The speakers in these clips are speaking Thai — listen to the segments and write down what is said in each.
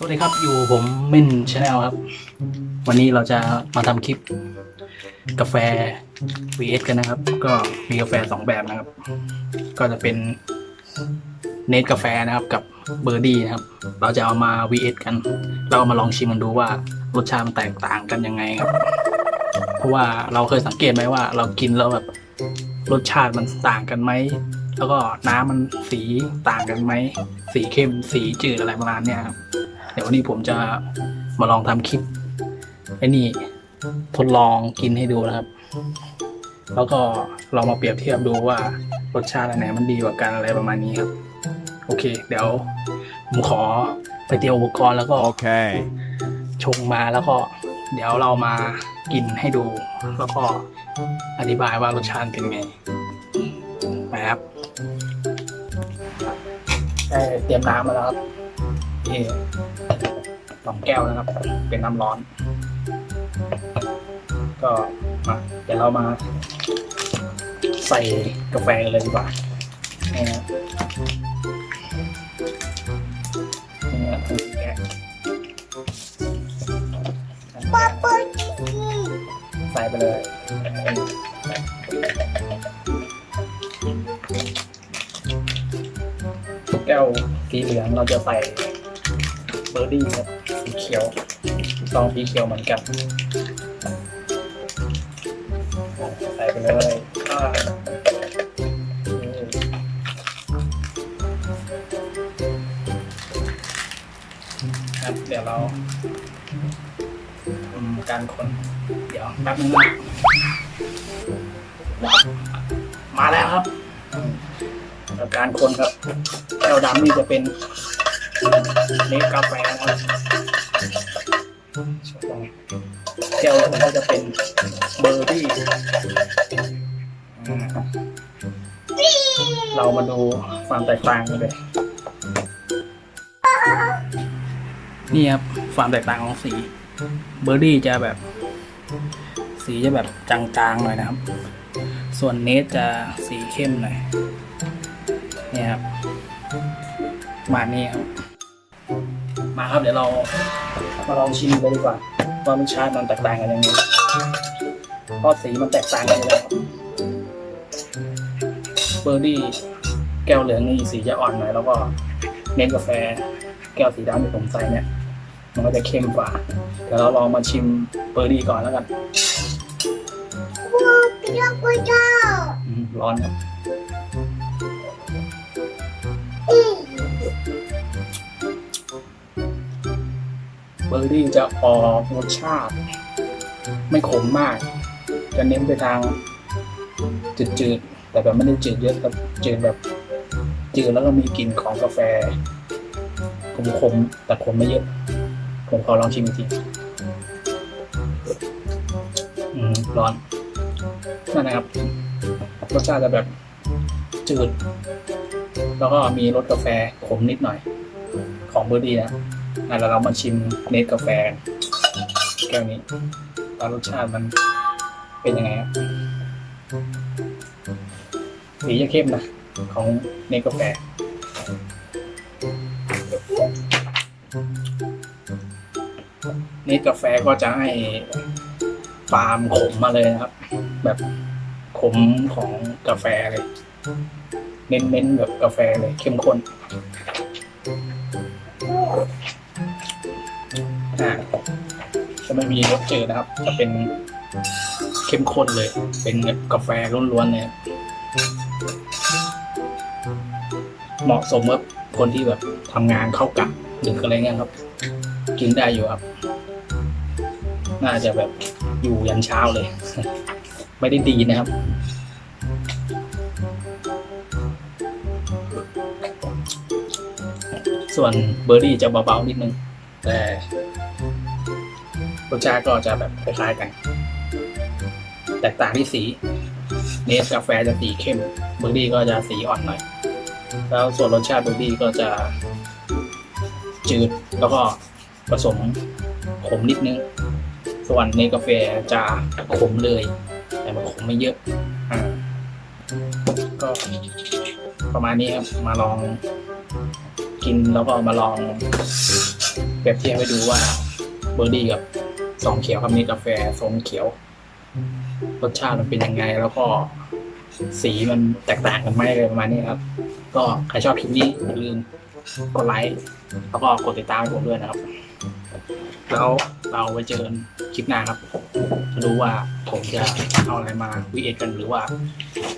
สวัสดีครับ อยู่ผมมินชาแนลครับ วันนี้เราจะมาทำคลิป กาแฟ VS กันนะครับ ก็มีกาแฟสองแบบนะครับ ก็จะเป็นเนทกาแฟนะครับ กับเบอร์ดี้นะครับ เราจะเอามา VS กัน เราเอามาลองชิมกันดูว่ารสชาติมันแตกต่างกันยังไงครับ เพราะว่าเราเคยสังเกตไหมว่า เรากินแล้วแบบรสชาติมันต่างกันไหมแล้วก็น้ำมันสีต่างกันไหม สีเข้ม สีจืดอะไรประมาณเนี้ยครับ เดี๋ยววันนี้ผมจะมาลองทำคลิปไอ้นี่ทดลองกินให้ดูนะครับ แล้วก็ลองมาเปรียบเทียบดูว่ารสชาติอันไหนมันดีกว่ากันอะไรประมาณนี้ครับ โอเค เดี๋ยวผมขอไปเตรียมอุปกรณ์แล้วก็ Okay. ชงมาแล้วก็ เดี๋ยวเรามากินให้ดู แล้วก็อธิบายว่ารสชาติเป็นไงไปครับได้เตรียมน้ำมาแล้วครับ นี่สองแก้วนะครับ เป็นน้ำร้อน ก็มาเดี๋ยวเรามาใส่กาแฟกันเลยดีกว่านี่นะนี่นะแกะใส่ไปเลยแก้วสีเหลืองเราจะใส่ อร์ดี้ครับสีเขียวซองสีเขียวเหมือนกันใส่ไปเลยอ่าครับเดี๋ยวเราทำการคนเดี๋ยวแป๊บนึงมาแล้วครับ การคนครับแก้วดำนี่จะเป็น นสกาแฟนะครับแก้วผมก็จะเป็นเบอร์ดี้อ่เรามาดูความแตกต่างกันเลยนี่ครับความแตกต่างของสี เบอร์ดี้จะแบบ สีจะแบบจางๆหน่อยนะครับ ส่วนเนสจะสีเข้มหน่อยนี่ครับมานี่ครับ มาครับเดี๋ยวเรามาลองชิมเลยดีกว่าว่ารสชาติมันแตกต่างกันยังไงเพราะสีมันแตกต่างกันอยู่แล้วครับเบอร์ดี้แก้วเหลืองนี่สีจะอ่อนหน่อยแล้วก็เนสกาแฟ แก้วสีดำที่ผมใส่เนี่ย มันก็จะเข้มกว่าเดี๋ยวเราลองมาชิมเบอร์ดี้ก่อนแล้วกันอืมร้อนครับ เบอร์ดี้จะออกรสชาติ ไม่ขมมาก จะเน้นไปทางจืดๆ แต่แบบไม่ได้จืดเยอะครับจืดแบบจืดแล้วก็มีกลิ่นของกาแฟขมๆแต่ขมไม่เยอะ ผมขอลองชิมอีกทีอืมร้อนนั่นนะครับรสชาติจะแบบจืด แล้วก็มีรสกาแฟขมนิดหน่อย ของเบอร์ดีนะ อะแล้วเรามาชิมเนสกาแฟแก้วนี้แล้วรสชาติมันเป็นยังไงครับสีจะเข้มนะของเนสกาแฟนี่กาแฟก็จะให้ฟาร์มขมมาเลยนะครับ แบบขมของกาแฟเลย เน้นๆแบบกาแฟเลยเข้มข้น อ่าจะไม่มีรสจืดนะครับ จะเป็นเข้มข้นเลย เป็นแบบกาแฟล้วนๆเลยเหมาะสมกับคนที่แบบทำงานเข้ากะดึกอะไรเงี้ยครับ กินได้อยู่ครับ น่าจะแบบอยู่ยันเช้าเลย ไม่ได้ดีนะครับส่วนเบอร์รี่จะเบาๆนิดนึง แต่ รสชาติก็จะแบบคล้ายๆกัน แตกต่างที่สี เนสกาแฟจะสีเข้มเบอร์รี่ก็จะสีอ่อนหน่อย แล้วส่วนรสชาติเบอร์รี่ก็จะจืดแล้วก็ผสมขมนิดนึง ส่วนเนสกาแฟจะขมเลย แต่มันขมไม่เยอะอ่าก็ประมาณนี้ครับ มาลองกินแล้วก็มาลองเปรียบเทียบให้ดูว่าเบอร์ดี้กับ สองเขียวครับนี่กาแฟทรงเขียว รสชาติมันเป็นยังไง แล้วก็สีมันแตกต่างกันไหมอะไรประมาณนี้ครับ ก็ใครชอบคลิปนี้อย่าลืมกดไลค์แล้วก็กดติดตามผมด้วยนะครับ แล้วเราไปเจอกันคลิปหน้าครับจะดูว่าผมจะเอาอะไรมาวีเอทกันหรือว่า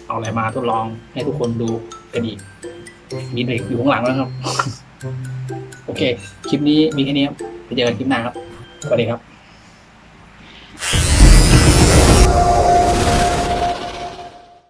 เอาอะไรมาทดลองให้ทุกคนดูกันอีกมีเด็กอยู่ข้างหลังแล้วครับ โอเค คลิปนี้มีแค่นี้ครับไปเจอกันคลิปหน้าครับสวัสดีครับ